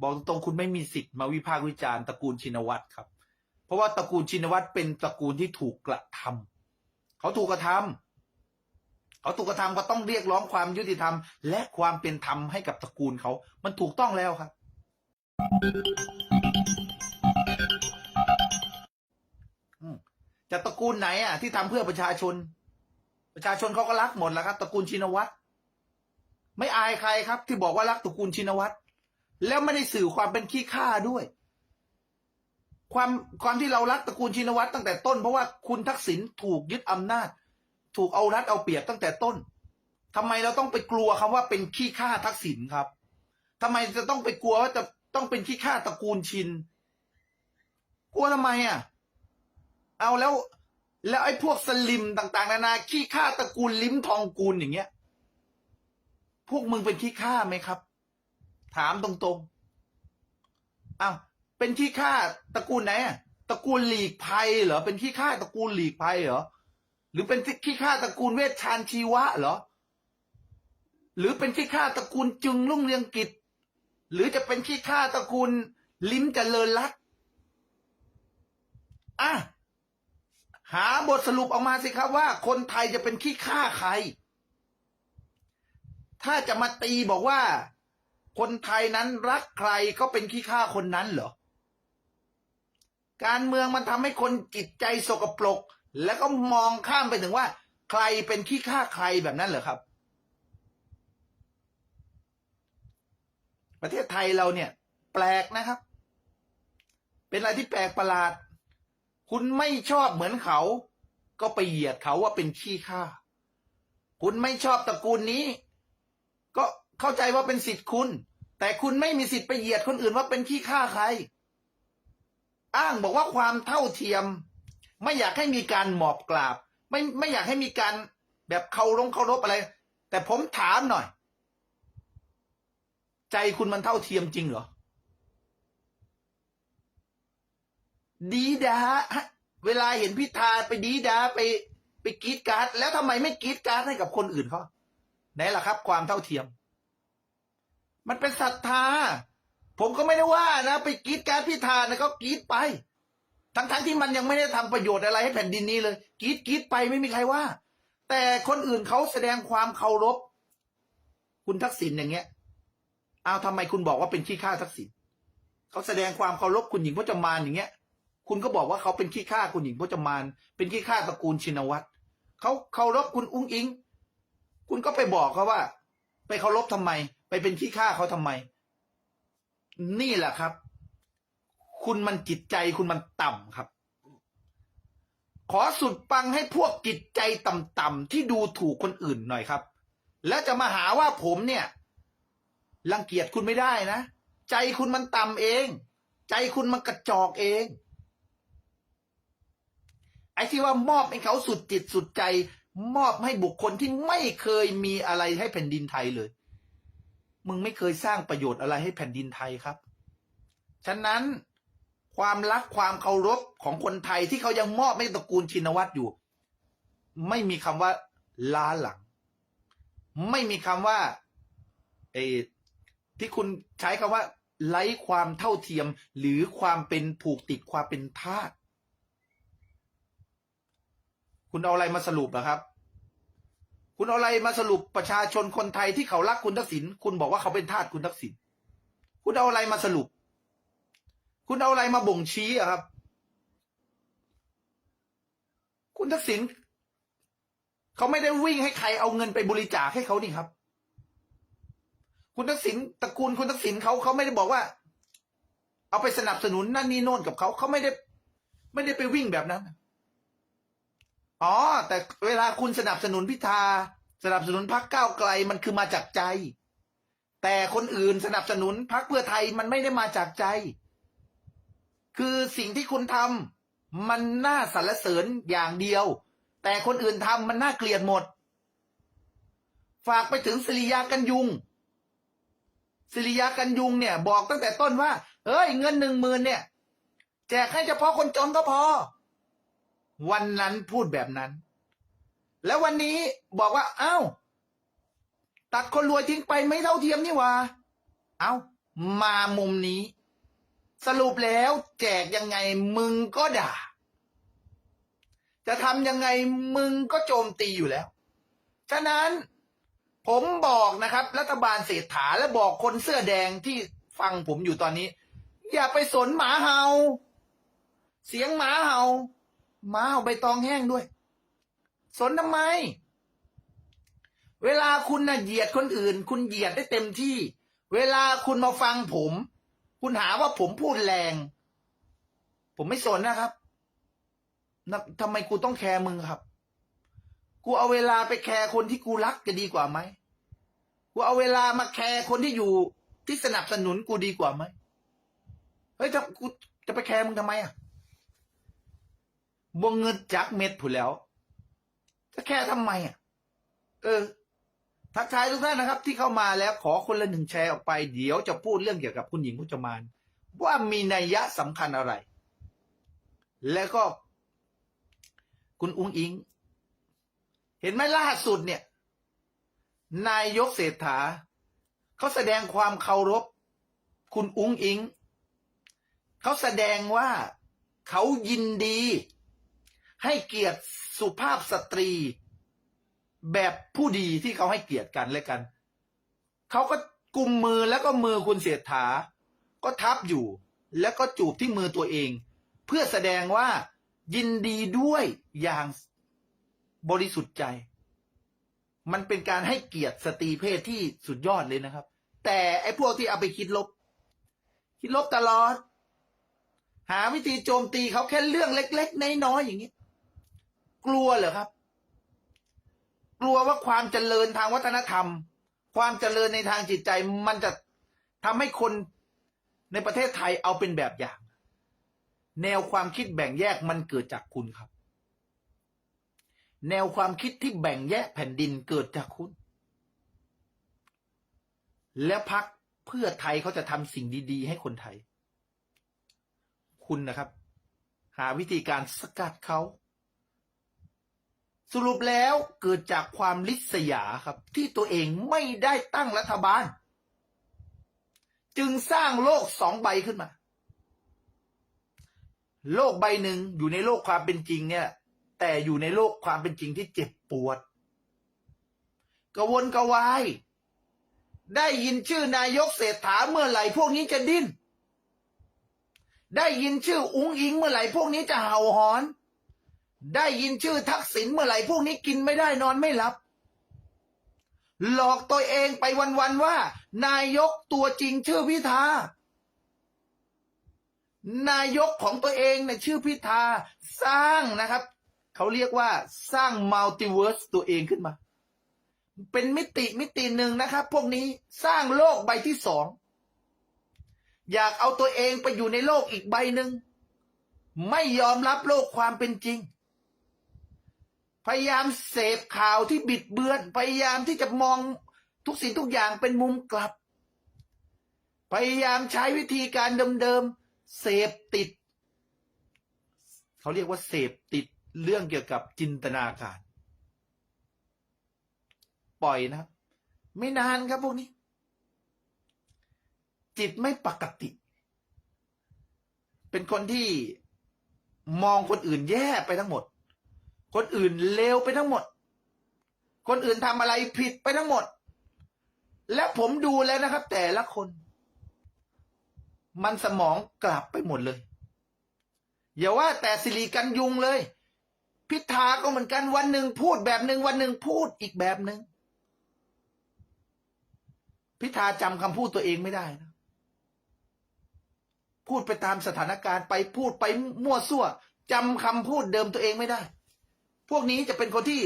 บอกตรงๆคุณไม่มีสิทธิ์มาวิพากษ์วิจารณ์ตระกูลชินวัตรครับ เพราะว่าตระกูลชินวัตรเป็นตระกูลที่ถูกกระทำเขาถูกกระทำเขาถูกกระทำก็ต้องเรียกร้องความยุติธรรม และความเป็นธรรมให้กับตระกูลเขา มันถูกต้องแล้วครับ จะตระกูลไหนอะที่ทำเพื่อประชาชน ประชาชนเขาก็รักหมดแล้วครับตระกูลชินวัตรไม่อายใครครับ ที่บอกว่ารักตระกูลชินวัตร แล้วไม่ได้สื่อความเป็นขี้ข้าด้วย ความความที่เรารักตระกูลชินวัตรตั้งแต่ต้น เพราะว่าคุณทักษิณถูกยึดอำนาจ ถูกเอารัดเอาเปรียบตั้งแต่ต้นทำไมเราต้องไปกลัวคำว่าเป็นขี้ข้าทักษิณครับทำไมจะต้องไปกลัวว่าจะต้องเป็นขี้ข้าตระกูลชิน กลัวทำไมอะ เอาแล้วแล้วไอ้พวกสลิมต่างๆ นานาขี้ข้าตระกูลลิ้มทองกูลอย่างเงี้ย พวกมึงเป็นขี้ข้าไหมครับ ถามตรงๆอ้าวเป็นขี้ข้าตระกูลไหนตระกูลหลีกภัยเหรอ เป็นขี้ข้าตระกูลหลีกภัยเหรอ หรือเป็นขี้ข้าตระกูลเวชชาญชีวะเหรอ หรือเป็นขี้ข้าตระกูลจึงรุ่งเรืองกิจ หรือจะเป็นขี้ข้าตระกูลลิ้มเจริญรัตอะหาบทสรุปออกมาสิครับว่า คนไทยจะเป็นขี้ข้าใคร ถ้าจะมาตีบอกว่า คนไทยนั้นรักใครก็เป็นขี้ข้าคนนั้นเหรอ การเมืองมันทำให้คนจิตใจสกปรก แล้วก็มองข้ามไปถึงว่า ใครเป็นขี้ข้าใครแบบนั้นเหรอครับ ประเทศไทยเราเนี่ย แปลกนะครับ เป็นอะไรที่แปลกประหลาด คุณไม่ชอบเหมือนเขา ก็ไปเหยียดเขาว่าเป็นขี้ข้าคุณไม่ชอบตระกูลนี้ ก็ เข้าใจว่าเป็นสิทธิ์คุณ แต่คุณไม่มีสิทธิ์ไปเหยียดคนอื่นว่าเป็นขี้ข้าใคร อ้างบอกว่าความเท่าเทียม ไม่อยากให้มีการหมอบกราบ ไม่ไม่อยากให้มีการแบบเคารพเคารพอะไร แต่ผมถามหน่อย ใจคุณมันเท่าเทียมจริงเหรอดีดาเวลาเห็นพิธาไปดีดาไปไปกีดการ์ดแล้วทำไมไม่กีดการ์ดให้กับคนอื่นเขาไหนล่ะครับ ความเท่าเทียม มันเป็นศรัทธา ผมก็ไม่ได้ว่านะไปกรีดการพิธานะก็กรีดไป ทั้งๆทที่มันยังไม่ได้ทำประโยชน์อะไรให้แผ่นดินนี้เลยกรีดกรีดไปไม่มีใครว่า แต่คนอื่นเขาแสดงความเคารพ คุณทักษิณอย่างเงี้ยเอาทำไมคุณบอกว่าเป็นขี้ข้าทักษิณเขาแสดงความเคารพคุณหญิงพจมานอย่างเงี้ย คุณก็บอกว่าเขาเป็นขี้ข้าคุณหญิงพจมาน เป็นขี้ข้าตระกูลชินวัตรเขาเคารพคุณอุ้งอิง คุณก็ไปบอกเขาว่า ไปเคารพทำไม ไปเป็นขี้ข้าเขาทำไม นี่แหละครับ คุณมันจิตใจคุณมันต่ำครับ ขอสุดปังให้พวกจิตใจต่ำๆที่ดูถูกคนอื่นหน่อยครับ แล้วจะมาหาว่าผมเนี่ยรังเกียจคุณไม่ได้นะ ใจคุณมันต่ำเอง ใจคุณมันกระจอกเอง ไอ้ที่ว่ามอบให้เขาสุดจิตสุดใจ มอบให้บุคคลที่ไม่เคยมีอะไรให้แผ่นดินไทยเลย มึงไม่เคยสร้างประโยชน์อะไรให้แผ่นดินไทยครับ ฉะนั้นความรักความเคารพของคนไทยที่เขายังมอบให้ตระกูลชินวัตรอยู่ ไม่มีคำว่าล้าหลัง ไม่มีคำว่าเอที่คุณใช้คำว่าไร้ความเท่าเทียมหรือความเป็นผูกติดความเป็นทาสคุณเอาอะไรมาสรุปนะครับ คุณเอาอะไรมาสรุปประชาชนคนไทยที่เขารักคุณทักษิณคุณบอกว่าเขาเป็นทาสคุณทักษิณคุณเอาอะไรมาสรุป คุณเอาอะไรมาบ่งชี้อะครับ คุณทักษิณเขาไม่ได้วิ่งให้ใครเอาเงินไปบริจาคให้เขานี่ครับ คุณทักษิณตระกูลคุณทักษิณเขาเขาไม่ได้บอกว่า เอาไปสนับสนุนนั่นนี่โน่นกับเขาเขาไม่ได้ ไม่ได้ไปวิ่งแบบนั้น อ๋อ แต่เวลาคุณสนับสนุนพิธา สนับสนุนพรรคก้าวไกลมันคือมาจากใจ แต่คนอื่นสนับสนุนพรรคเพื่อไทยมันไม่ได้มาจากใจ คือสิ่งที่คุณทำมันน่าสรรเสริญอย่างเดียว แต่คนอื่นทำมันน่าเกลียดหมด ฝากไปถึงสิริยากันยุงสิริยากันยุงเนี่ย บอกตั้งแต่ต้นว่าเอ้ยเงินหนึ่งหมื่นเนี่ย แจกให้เฉพาะคนจนก็พอ วันนั้นพูดแบบนั้น แล้ววันนี้บอกว่า เอ้า ตัดคนรวยทิ้งไปไม่เท่าเทียมนี่ว่า เอ้า มามุมนี้ สรุปแล้ว แจกยังไงมึงก็ด่า จะทำยังไงมึงก็โจมตีอยู่แล้ว ฉะนั้นผมบอกนะครับ รัฐบาลเศรษฐาและบอกคนเสื้อแดงที่ฟังผมอยู่ตอนนี้ อย่าไปสนหมาเห่า เสียงหมาเห่า มาเห่าใบตองแห้งด้วย สนทำไม เวลาคุณน่ะเหยียดคนอื่น คุณเหยียดได้เต็มที่ เวลาคุณมาฟังผม คุณหาว่าผมพูดแรง ผมไม่สนนะครับนะทำไมกูต้องแคร์มึงครับ กูเอาเวลาไปแคร์คนที่กูรักจะดีกว่าไหม กูเอาเวลามาแคร์คนที่อยู่ที่สนับสนุนกูดีกว่าไหม เฮ้ยถ้ากูจะไปแคร์มึงทำไมอะ บวงเงินจักเม็ดผุนแล้ว จะแคร์ทำไมอะ เออ ทักทายทุกท่านนะครับ ที่เข้ามาแล้วขอคนละหนึ่งแชร์ออกไป เดี๋ยวจะพูดเรื่องเกี่ยวกับคุณหญิงพุจมาน ว่ามีนัยยะสำคัญอะไร แล้วก็ คุณอุ้งอิง เห็นไหมล่าสุดเนี่ย นายกเศรษฐาเขาแสดงความเคารพ คุณอุ้งอิง เขาแสดงว่าเขายินดี ให้เกียรติสุภาพสตรี แบบผู้ดีที่เขาให้เกียรติกันและกัน เขาก็กุมมือแล้วก็มือคุณเศรษฐา ก็ทับอยู่ แล้วก็จูบที่มือตัวเอง เพื่อแสดงว่ายินดีด้วยอย่างบริสุทธิ์ใจ มันเป็นการให้เกียรติสตรีเพศที่สุดยอดเลยนะครับ แต่ไอ้พวกที่เอาไปคิดลบ คิดลบตลอด หาวิธีโจมตีเขาแค่เรื่องเล็ก ๆ น้อยๆอย่างนี้ กลัวเหรอครับ กลัวว่าความเจริญทางวัฒนธรรม ความเจริญในทางจิตใจ มันจะทำให้คนในประเทศไทยเอาเป็นแบบอย่าง แนวความคิดแบ่งแยกมันเกิดจากคุณครับ แนวความคิดที่แบ่งแยกแผ่นดินเกิดจากคุณ แล้วพักเพื่อไทยเขาจะทำสิ่งดี ๆ ให้คนไทย คุณนะครับ หาวิธีการสกัดเขา สรุปแล้วเกิดจากความลิษยาครับ ที่ตัวเองไม่ได้ตั้งรัฐบาล จึงสร้างโลกสองใบขึ้นมา โลกใบหนึ่งอยู่ในโลกความเป็นจริงเนี่ย แต่อยู่ในโลกความเป็นจริงที่เจ็บปวดกระวนกระวาย ได้ยินชื่อนายกเศรษฐาเมื่อไหร่พวกนี้จะดิ้น ได้ยินชื่ออุ้งอิงเมื่อไหร่พวกนี้จะเห่าหอน ได้ยินชื่อทักษิณเมื่อไหร่พวกนี้กินไม่ได้นอนไม่หลับ หลอกตัวเองไปวันๆว่า นายกตัวจริงชื่อพิธานายกของตัวเองเนี่ยชื่อพิธาสร้างนะครับ เขาเรียกว่าสร้างมัลติเวิร์สตัวเองขึ้นมา เป็นมิติมิติหนึ่งนะครับ พวกนี้สร้างโลกใบที่สองอยากเอาตัวเองไปอยู่ในโลกอีกใบหนึ่งไม่ยอมรับโลกความเป็นจริง พยายามเสพข่าวที่บิดเบือน พยายามที่จะมองทุกสิ่งทุกอย่างเป็นมุมกลับ พยายามใช้วิธีการเดิมๆเสพติด เขาเรียกว่าเสพติดเรื่องเกี่ยวกับจินตนาการ ปล่อยนะครับไม่นานครับพวกนี้ จิตไม่ปกติ เป็นคนที่มองคนอื่นแย่ไปทั้งหมด คนอื่นเลวไปทั้งหมด คนอื่นทำอะไรผิดไปทั้งหมด และผมดูแล้วนะครับ แต่ละคน มันสมองกลับไปหมดเลย อย่าว่าแต่สิริกันยุงเลย พิธาก็เหมือนกันวันหนึ่งพูดแบบหนึ่งวันหนึ่งพูดอีกแบบหนึ่งพิธาจำคำพูดตัวเองไม่ได้นะพูดไปตามสถานการณ์ไปพูดไปมั่วซั่วจำคำพูดเดิมตัวเองไม่ได้ พวกนี้จะเป็นคนที่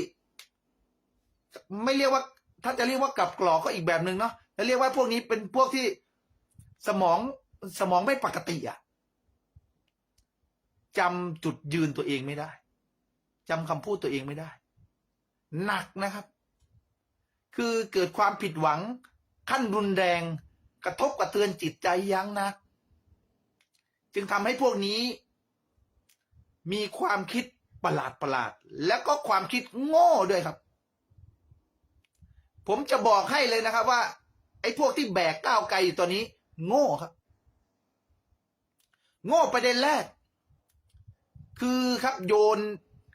ไม่เรียกว่า ถ้าจะเรียกว่ากลับกรอกก็อีกแบบหนึ่งเนาะจะเรียกว่าพวกนี้เป็นพวกที่สมองสมองไม่ปกติอะจำจุดยืนตัวเองไม่ได้จำคำพูดตัวเองไม่ได้ หนักนะครับ คือเกิดความผิดหวัง ขั้นรุนแรง กระทบกระเทือนจิตใจยังนัก จึงทำให้พวกนี้ มีความคิด ประหลาดประหลาด แล้วก็ความคิดโง่ด้วยครับ ผมจะบอกให้เลยนะครับ ว่า ไอ้พวกที่แบกก้าวไกลอยู่ตัวนี้ โง่ครับ โง่ประเด็นแรก คือครับโยน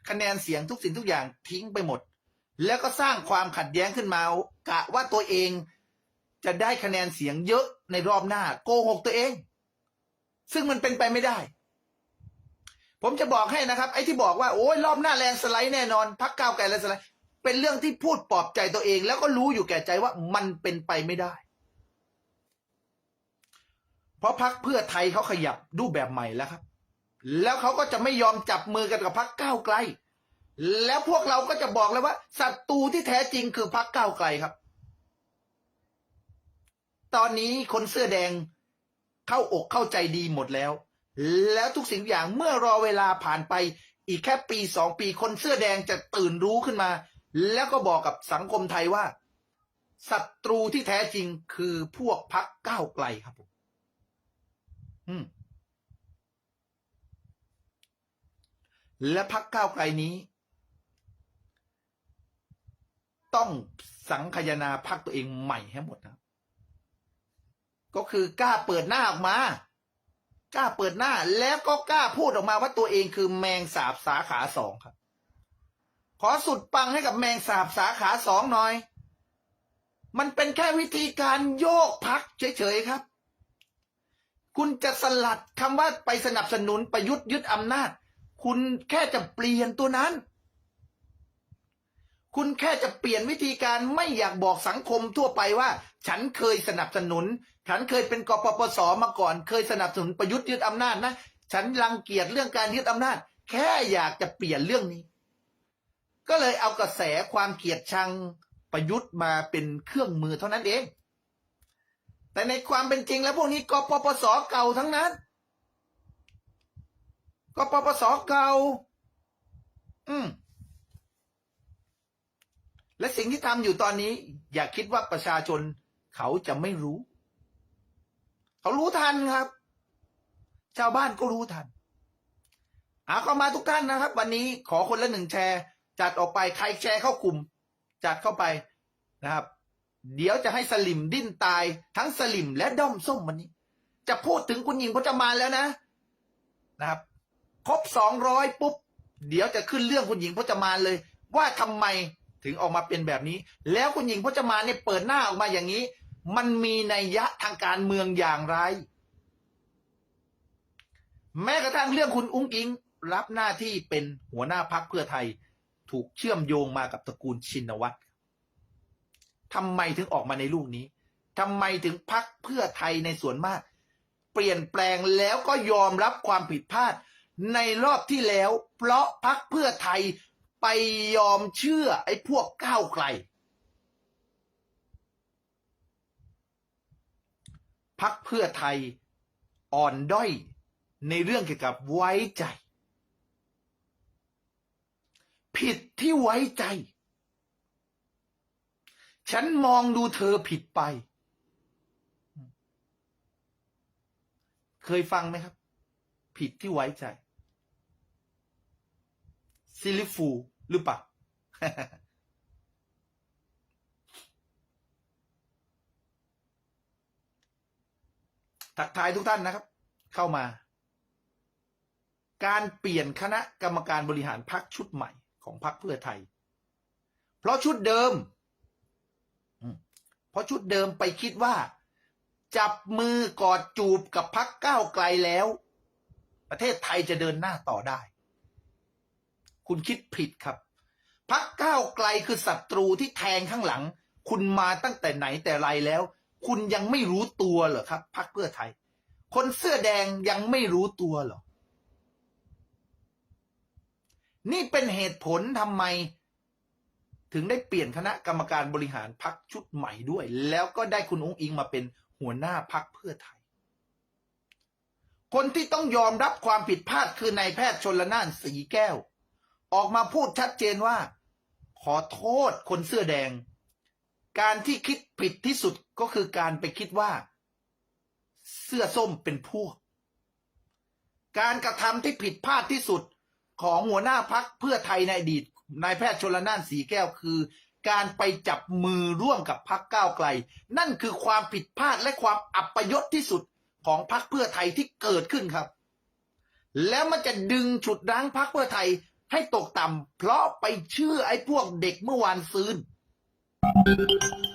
คะแนนเสียงทุกสิ่งทุกอย่างทิ้งไปหมด แล้วก็สร้างความขัดแย้งขึ้นมากะว่าตัวเองจะได้คะแนนเสียงเยอะในรอบหน้า โกหกตัวเอง ซึ่งมันเป็นไปไม่ได้ ผมจะบอกให้นะครับ ไอ้ที่บอกว่าโอ้ยรอบหน้าแลนสไลด์แน่นอนพักก้าวไกลแลนสไลด์ เป็นเรื่องที่พูดปลอบใจตัวเอง แล้วก็รู้อยู่แก่ใจว่ามันเป็นไปไม่ได้ เพราะพักเพื่อไทยเขาขยับรูปแบบใหม่แล้วครับ แล้วเขาก็จะไม่ยอมจับมือกันกับพักก้าวไกล แล้วพวกเราก็จะบอกเลยว่าศัตรูที่แท้จริงคือพักก้าวไกลครับ ตอนนี้คนเสื้อแดงเข้าอกเข้าใจดีหมดแล้ว แล้วทุกสิ่งอย่างเมื่อรอเวลาผ่านไปอีกแค่ปีสองปีคนเสื้อแดงจะตื่นรู้ขึ้นมา แล้วก็บอกกับสังคมไทยว่าศัตรูที่แท้จริงคือพวกพักก้าวไกลครับผมอืม และพักก้าวไกลนี้ ต้องสังคยนาพักตัวเองใหม่ให้หมดนะครับก็คือกล้าเปิดหน้าออกมา กล้าเปิดหน้า แล้วก็กล้าพูดออกมาว่าตัวเองคือแมงสาบสาขาสองครับ ขอสุดปังให้กับแมงสาบสาขาสองหน่อย มันเป็นแค่วิธีการโยกพักเฉยๆครับ คุณจะสลัดคำว่าไปสนับสนุนประยุทธ์ยึดอำนาจ คุณแค่จะเปลี่ยนตัวนั้น คุณแค่จะเปลี่ยนวิธีการไม่อยากบอกสังคมทั่วไปว่า ฉันเคยสนับสนุน ฉันเคยเป็นกปปสมาก่อน เคยสนับสนุนประยุทธ์ยึดอำนาจนะ ฉันรังเกียจเรื่องการยึดอำนาจ แค่อยากจะเปลี่ยนเรื่องนี้ ก็เลยเอากระแสความเกลียดชังประยุทธ์มาเป็นเครื่องมือเท่านั้นเอง แต่ในความเป็นจริงแล้วพวกนี้กปปสเก่าทั้งนั้นกปปสเก่า อืมและสิ่งที่ทำอยู่ตอนนี้ อย่าคิดว่าประชาชนเขาจะไม่รู้ เขารู้ทันครับ ชาวบ้านก็รู้ทันอาเข้ามาทุกท่านนะครับ วันนี้ขอคนละหนึ่งแชร์ จัดออกไปใครแชร์เข้ากลุ่ม จัดเข้าไปนะครับ เดี๋ยวจะให้สลิมดิ้นตายทั้งสลิมและด้อมส้มวันนี้ จะพูดถึงคุณหญิงพจมานแล้วนะนะครับ ครบสองร้อยปุ๊บ เดี๋ยวจะขึ้นเรื่องคุณหญิงพจมานเลย ว่าทำไมถึงออกมาเป็นแบบนี้ แล้วคุณหญิงพจมานเนี่ยเปิดหน้าออกมาอย่างนี้ มันมีนัยยะทางการเมืองอย่างไร แม้กระทั่งเรื่องคุณอุ้งอิง รับหน้าที่เป็นหัวหน้าพักเพื่อไทย ถูกเชื่อมโยงมากับตระกูลชินวัตรทำไมถึงออกมาในลูกนี้ทำไมถึงพักเพื่อไทยในส่วนมาก เปลี่ยนแปลงแล้วก็ยอมรับความผิดพลาด ในรอบที่แล้ว เพราะพักเพื่อไทยไปยอมเชื่อไอ้พวกก้าวไกล พักเพื่อไทยอ่อนด้อยในเรื่องเกี่ยวกับไว้ใจ ผิดที่ไว้ใจ ฉันมองดูเธอผิดไป เคยฟังไหมครับ ผิดที่ไว้ใจ ซิลิฟูหรือเปล่า ทักทายทุกท่านนะครับ เข้ามา การเปลี่ยนคณะกรรมการบริหารพักชุดใหม่ของพักเพื่อไทย เพราะชุดเดิมเพราะชุดเดิมไปคิดว่า จับมือกอดจูบกับพักก้าวไกลแล้ว ประเทศไทยจะเดินหน้าต่อได้ คุณคิดผิดครับพักก้าวไกลคือศัตรูที่แทงข้างหลัง คุณมาตั้งแต่ไหนแต่ไรแล้ว คุณยังไม่รู้ตัวเหรอครับพักเพื่อไทย คนเสื้อแดงยังไม่รู้ตัวเหรอ นี่เป็นเหตุผลทำไม ถึงได้เปลี่ยนคณะกรรมการบริหารพักชุดใหม่ด้วย แล้วก็ได้คุณองค์อิงมาเป็นหัวหน้าพักเพื่อไทย คนที่ต้องยอมรับความผิดพลาดคือนายแพทย์ชนละนานสีแก้ว ออกมาพูดชัดเจนว่า ขอโทษคนเสื้อแดง การที่คิดผิดที่สุดก็คือการไปคิดว่า เสื้อส้มเป็นพวก การกระทำที่ผิดพลาดที่สุดของหัวหน้าพักเพื่อไทยในอดีตนายแพทย์ชนละนานสีแก้วคือ การไปจับมือร่วมกับพักก้าวไกล นั่นคือความผิดพลาดและความอัปยศที่สุดของพักเพื่อไทยที่เกิดขึ้นครับ แล้วมันจะดึงฉุดรั้งพักเพื่อไทยให้ตกต่ำเพราะไปเชื่อไอ้พวกเด็กเมื่อวานซืน Thank you.